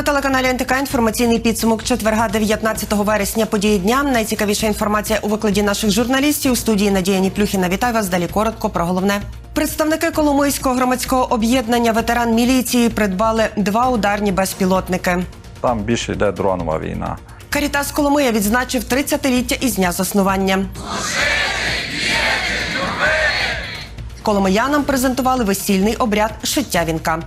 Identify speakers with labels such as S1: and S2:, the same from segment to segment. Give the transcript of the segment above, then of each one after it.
S1: На телеканалі НТК інформаційний підсумок четверга 19 вересня події дня. Найцікавіша інформація у викладі наших журналістів у студії Надія Ніплюхіна. Вітаю вас. Далі коротко про головне. Представники Коломийського громадського об'єднання ветеран міліції придбали два ударні безпілотники.
S2: Там більше йде дронова війна.
S1: Карітас Коломия відзначив 30-ліття із дня заснування. Коломиянам презентували весільний обряд шиття вінка.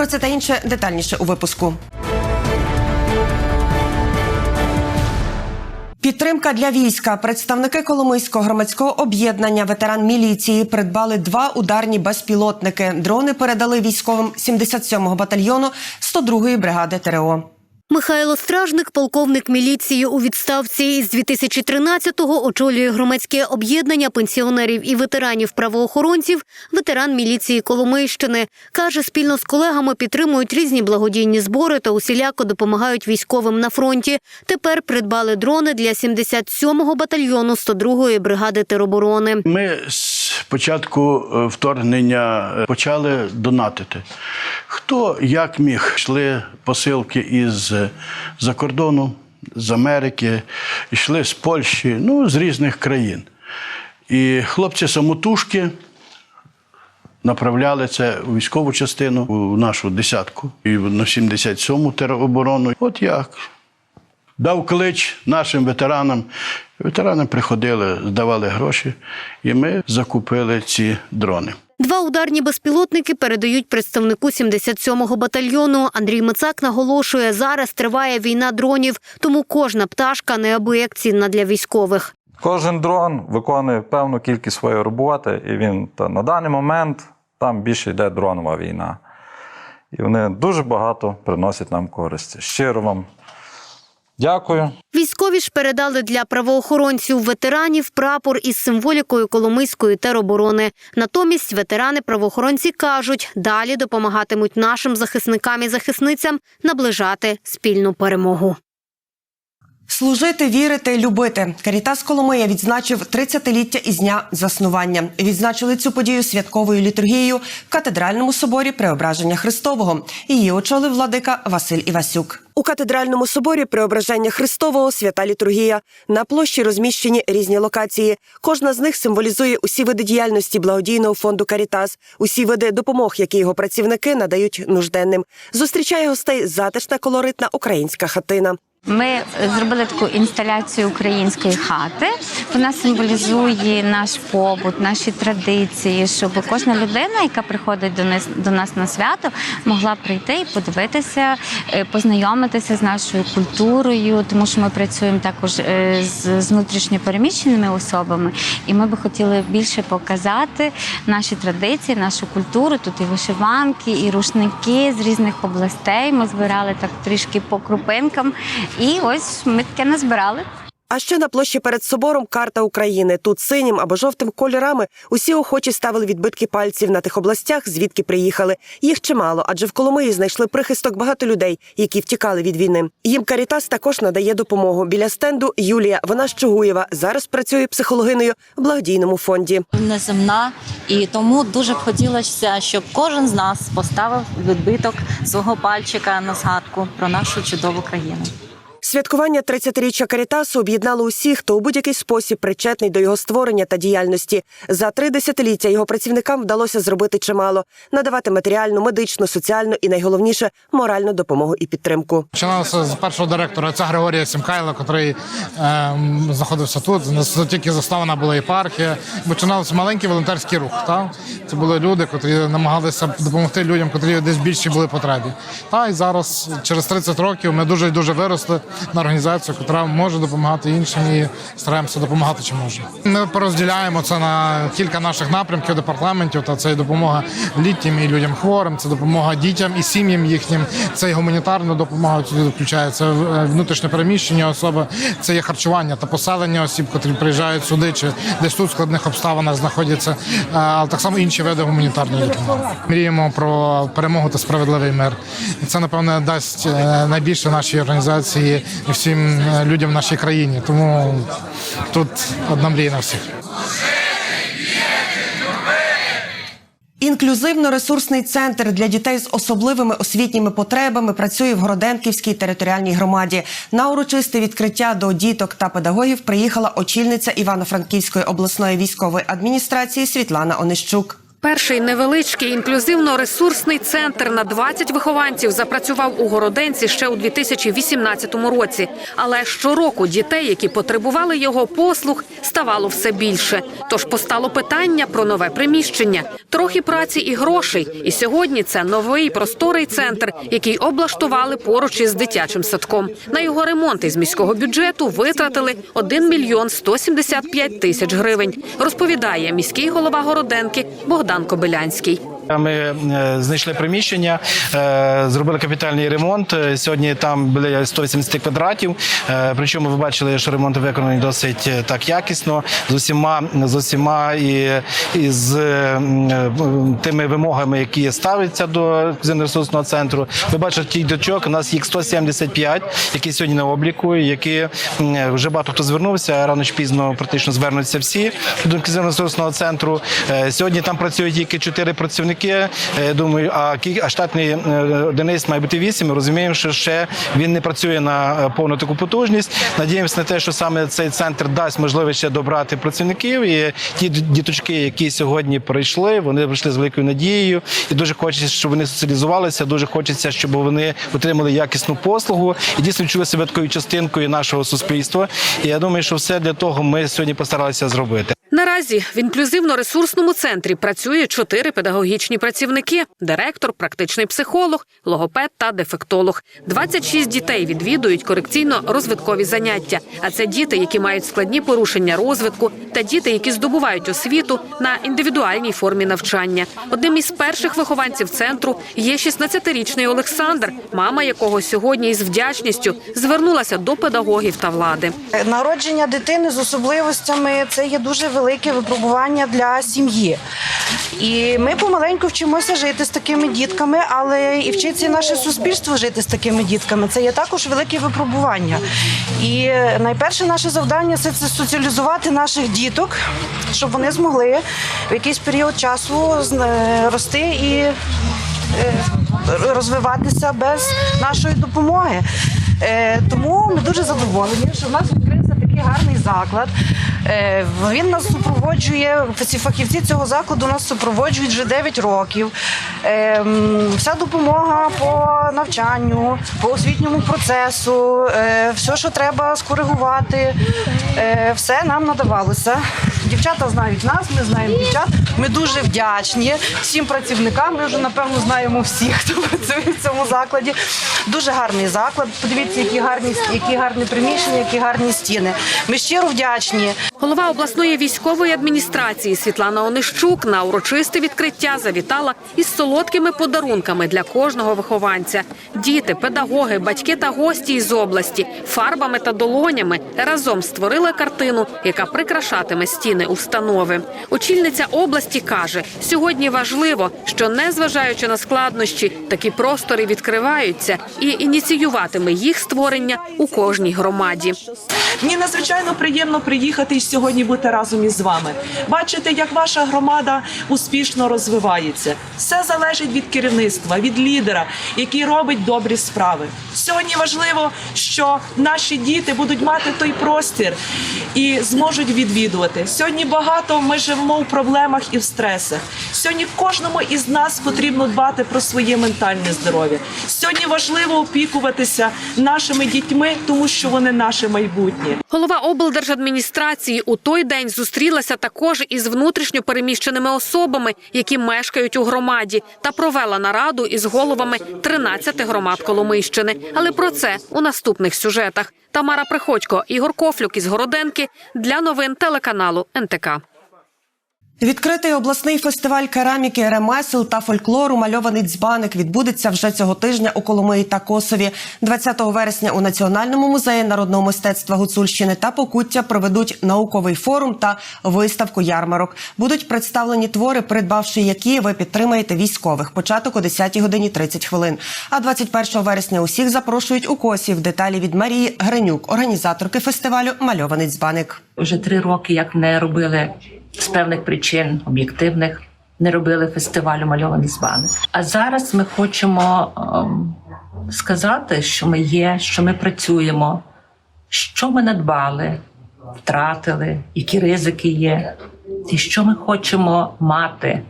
S1: Про це та інше детальніше у випуску. Підтримка для війська. Представники Коломийського громадського об'єднання ветеран міліції придбали два ударні безпілотники. Дрони передали військовим 77-го батальйону 102-ї бригади ТРО.
S3: Михайло Стражник, полковник міліції у відставці із 2013-го очолює громадське об'єднання пенсіонерів і ветеранів правоохоронців, ветеран міліції Коломийщини. Каже, спільно з колегами підтримують різні благодійні збори та усіляко допомагають військовим на фронті. Тепер придбали дрони для 77-го батальйону 102-ї бригади тероборони.
S4: Ми з початку е, вторгнення е, почали донатити. Хто як міг, йшли посилки із за кордону, з Америки, йшли з Польщі, ну, з різних країн. І хлопці самотужки направляли це у військову частину, у нашу десятку, і на 77-му тероборону. От як дав клич нашим ветеранам. Ветерани приходили, здавали гроші, і ми закупили ці дрони.
S3: Два ударні безпілотники передають представнику 77-го батальйону. Андрій Мицак наголошує, зараз триває війна дронів, тому кожна пташка неабияк цінна для військових.
S2: Кожен дрон виконує певну кількість своєї роботи, і він та на даний момент там більше йде дронова війна. І вони дуже багато приносять нам користі. Щиро вам дякую.
S3: Військові ж передали для правоохоронців ветеранів прапор із символікою Коломийської тероборони. Натомість ветерани-правоохоронці кажуть, далі допомагатимуть нашим захисникам і захисницям наближати спільну перемогу.
S1: Служити, вірити, любити. Карітас Коломия відзначив 30-ліття із дня заснування. Відзначили цю подію святковою літургією в катедральному соборі Преображення Христового. Її очолив владика Василь Івасюк. У катедральному соборі Преображення Христового свята літургія. На площі розміщені різні локації. Кожна з них символізує усі види діяльності благодійного фонду Карітас, усі види допомог, які його працівники надають нужденним. Зустрічає гостей затишна колоритна українська хатина.
S5: Ми зробили таку інсталяцію української хати. Вона символізує наш побут, наші традиції, щоб кожна людина, яка приходить до нас до нас на свято, могла прийти і подивитися, е, познайомитися з нашою культурою, тому що ми працюємо також е, з, з внутрішньопереміщеними особами, і ми би хотіли більше показати наші традиції, нашу культуру. Тут і вишиванки, і рушники з різних областей. Ми збирали так трішки по крупинкам. І ось ми таке назбирали.
S1: А ще на площі перед собором карта України. Тут синім або жовтим кольорами усі охочі ставили відбитки пальців на тих областях, звідки приїхали. Їх чимало, адже в Коломиї знайшли прихисток багато людей, які втікали від війни. Їм Карітас також надає допомогу. Біля стенду Юлія, вона з Чугуєва, зараз працює психологиною в благодійному фонді.
S6: неземна, і тому дуже б хотілося, щоб кожен з нас поставив відбиток свого пальчика на згадку про нашу чудову країну.
S1: Святкування 30-річчя Карітасу об'єднало усіх, хто у будь-який спосіб причетний до його створення та діяльності. За три десятиліття його працівникам вдалося зробити чимало, надавати матеріальну, медичну, соціальну і найголовніше моральну допомогу і підтримку.
S7: Починалося з першого директора це Григорія Сімкайла, який ем, знаходився тут. Нас тільки заставлена була єпархія. Починався маленький волонтерський рух. Та? Це були люди, котрі намагалися допомогти людям, котрі десь більші були потребі. Та і зараз, через 30 років, ми дуже дуже виросли на організацію, яка може допомагати іншим і стараємося допомагати чи можемо. Ми порозділяємо це на кілька наших напрямків департаментів. Та це і допомога літнім і людям хворим, це допомога дітям і сім'ям їхнім. Це і гуманітарна допомога сюди включається е, внутрішньо переміщені особи. Це є харчування та поселення осіб, котрі приїжджають сюди, чи десь тут в складних обставинах знаходяться, е, але так само інші види гуманітарної допомоги. Мріємо про перемогу та справедливий мир. І це напевне дасть е, найбільше нашій організації і всім е, людям в нашій країні. Тому тут одна мрія на всіх.
S1: Інклюзивно-ресурсний центр для дітей з особливими освітніми потребами працює в Городенківській територіальній громаді. На урочисте відкриття до діток та педагогів приїхала очільниця Івано-Франківської обласної військової адміністрації Світлана Онищук.
S8: Перший невеличкий інклюзивно-ресурсний центр на 20 вихованців запрацював у Городенці ще у 2018 році. Але щороку дітей, які потребували його послуг, ставало все більше. Тож постало питання про нове приміщення, трохи праці і грошей. І сьогодні це новий просторий центр, який облаштували поруч із дитячим садком. На його ремонт із міського бюджету витратили 1 мільйон 175 тисяч гривень. Розповідає міський голова Городенки Богдан Кобилянський.
S9: Ми е, знайшли приміщення, е, зробили капітальний ремонт. Е, Сьогодні там біля 180 квадратів. Причому ви бачили, що ремонт виконаний досить так якісно, з усіма з усіма і, і з тими вимогами, які ставляться до ресурсного центру. Ви бачите, ті дочок, у нас їх 175, які сьогодні на обліку, які вже багато хто звернувся. Рано чи пізно практично звернуться всі до ресурсного центру. Сьогодні там працюють тільки чотири працівники. Е, Думаю, а а штатний е, одиниць має бути вісім. Ми Розуміємо, що ще він не працює на е, повну таку потужність. Надіємося на те, що саме цей центр дасть можливість ще добрати працівників. І ті діточки, які сьогодні прийшли, вони прийшли з великою надією, і дуже хочеться, щоб вони соціалізувалися. Дуже хочеться, щоб вони отримали якісну послугу і дійсно відчули себе такою частинкою нашого суспільства. І я думаю, що все для того ми сьогодні постаралися зробити.
S8: Наразі в інклюзивно-ресурсному центрі працює чотири педагогічні працівники: директор, практичний психолог, логопед та дефектолог. 26 дітей відвідують корекційно-розвиткові заняття. А це діти, які мають складні порушення розвитку, та діти, які здобувають освіту на індивідуальній формі навчання. Одним із перших вихованців центру є 16-річний Олександр, мама якого сьогодні із вдячністю звернулася до педагогів та влади.
S10: Народження дитини з особливостями це є дуже велике випробування для сім'ї. І ми помаленьку вчимося жити з такими дітками, але і вчиться наше суспільство жити з такими дітками. Це є також велике випробування. І найперше наше завдання це, соціалізувати наших діток, щоб вони змогли в якийсь період часу зна- рости і е, розвиватися без нашої допомоги. Е, Тому ми дуже задоволені, що в нас відкрився такий гарний заклад. Е, Він нас супроводжує, ці фахівці цього закладу нас супроводжують вже 9 років. Е, Вся допомога по навчанню, по освітньому процесу, е, все, що треба скоригувати, е, все нам надавалося. Дівчата знають нас, ми знаємо дівчат. Ми дуже вдячні всім працівникам. Ми вже напевно знаємо всіх, хто працює в цьому закладі. Дуже гарний заклад. Подивіться, які гарні які гарні приміщення, які гарні стіни. Ми щиро вдячні.
S8: Голова обласної військової адміністрації Світлана Онищук на урочисте відкриття завітала із солодкими подарунками для кожного вихованця. Діти, педагоги, батьки та гості із області фарбами та долонями разом створили картину, яка прикрашатиме стіни установи. Очільниця області каже: сьогодні важливо, що незважаючи на складнощі, такі простори відкриваються і ініціюватиме їх створення у кожній громаді.
S11: Мені надзвичайно приємно приїхати сьогодні бути разом із вами. Бачити, як ваша громада успішно розвивається. Все залежить від керівництва, від лідера, який робить добрі справи. Сьогодні важливо, що наші діти будуть мати той простір і зможуть відвідувати. Сьогодні багато ми живемо в проблемах і в стресах. Сьогодні кожному із нас потрібно дбати про своє ментальне здоров'я. Сьогодні важливо опікуватися нашими дітьми, тому що вони наше майбутнє.
S8: Голова облдержадміністрації у той день зустрілася також із внутрішньо переміщеними особами, які мешкають у громаді, та провела нараду із головами 13 громад Коломийщини. Але про це у наступних сюжетах. Тамара Приходько, Ігор Кофлюк із Городенки для новин телеканалу НТК.
S1: Відкритий обласний фестиваль кераміки, ремесел та фольклору Мальований дзбаник відбудеться вже цього тижня у Коломиї та Косові. 20 вересня у Національному музеї народного мистецтва Гуцульщини та Покуття проведуть науковий форум та виставку ярмарок. Будуть представлені твори, придбавши які ви підтримаєте військових. Початок о 10 годині 30 хвилин. А 21 вересня усіх запрошують у Косів. Деталі від Марії Гринюк, організаторки фестивалю Мальований дзбаник.
S12: Вже три роки, як не робили з певних причин об'єктивних, не робили фестивалю мальований званик. А зараз ми хочемо ем, сказати, що ми є, що ми працюємо, що ми надбали, втратили, які ризики є, і що ми хочемо мати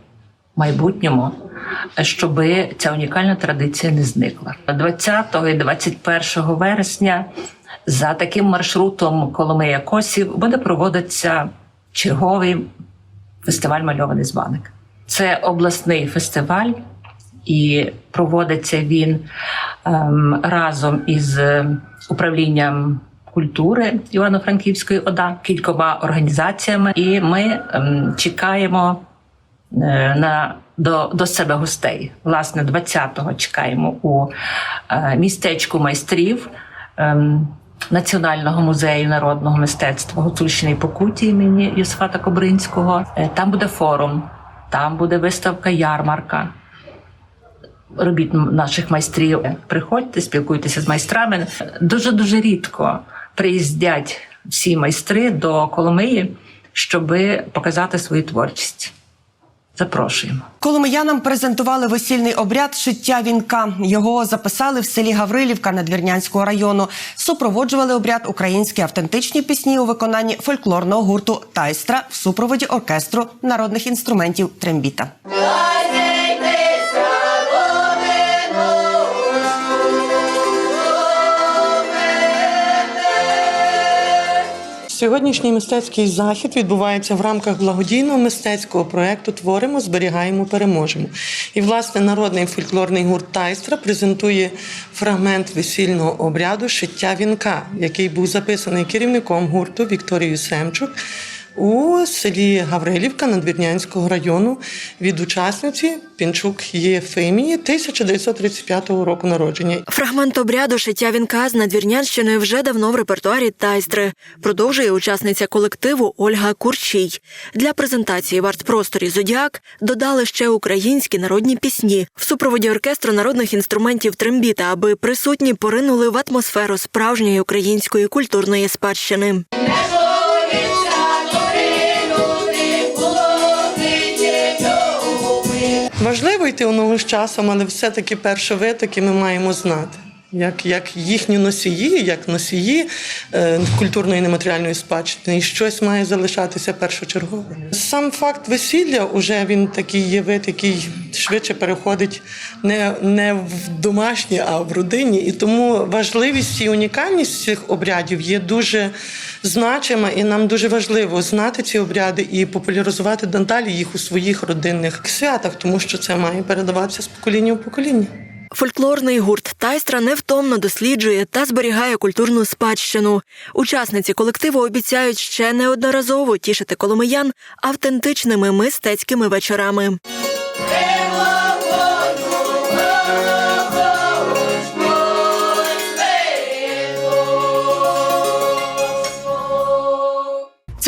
S12: в майбутньому, щоб ця унікальна традиція не зникла. 20 і 21 вересня за таким маршрутом Коломия Косів буде проводитися черговий фестиваль Мальований званик. Це обласний фестиваль, і проводиться він ем, разом із е, управлінням культури Івано-Франківської ОДА, кількома організаціями. І ми ем, чекаємо е, на до, до себе гостей. Власне, 20-го чекаємо у е, містечку майстрів. Національного музею народного мистецтва Гуцульщини і Покуті імені Йосифата Кобринського. Е, Там буде форум, там буде виставка ярмарка робіт наших майстрів. Приходьте, спілкуйтеся з майстрами. Дуже дуже рідко приїздять всі майстри до Коломиї, щоб показати свою творчість. Запрошуємо.
S1: Коломиянам презентували весільний обряд шиття вінка. Його записали в селі Гаврилівка Надвірнянського району. Супроводжували обряд українські автентичні пісні у виконанні фольклорного гурту Тайстра в супроводі оркестру народних інструментів Трембіта.
S13: Сьогоднішній мистецький захід відбувається в рамках благодійного мистецького проекту Творимо, зберігаємо, переможемо. І власне народний фольклорний гурт Тайстра презентує фрагмент весільного обряду шиття вінка, який був записаний керівником гурту Вікторією Семчук у селі Гаврилівка Надвірнянського району від учасниці Пінчук Єфимії 1935 року народження.
S14: Фрагмент обряду шиття вінка з надвірнянщиною вже давно в репертуарі тайстри. Продовжує учасниця колективу Ольга Курчій. Для презентації в арт-просторі Зодіак додали ще українські народні пісні в супроводі оркестру народних інструментів трембіта, аби присутні поринули в атмосферу справжньої української культурної спадщини.
S13: Важливо йти у ногу з часом, але все-таки першовитоки ми маємо знати. Як, як їхні носії, як носії е, культурної нематеріальної спадщини, і щось має залишатися першочерговим. Сам факт весілля уже він такий є вид, який швидше переходить не, не в домашнє, а в родині. І тому важливість і унікальність цих обрядів є дуже значима, і нам дуже важливо знати ці обряди і популяризувати надалі їх у своїх родинних святах, тому що це має передаватися з покоління в покоління.
S14: Фольклорний гурт Тайстра невтомно досліджує та зберігає культурну спадщину. Учасниці колективу обіцяють ще неодноразово тішити коломиян автентичними мистецькими вечорами.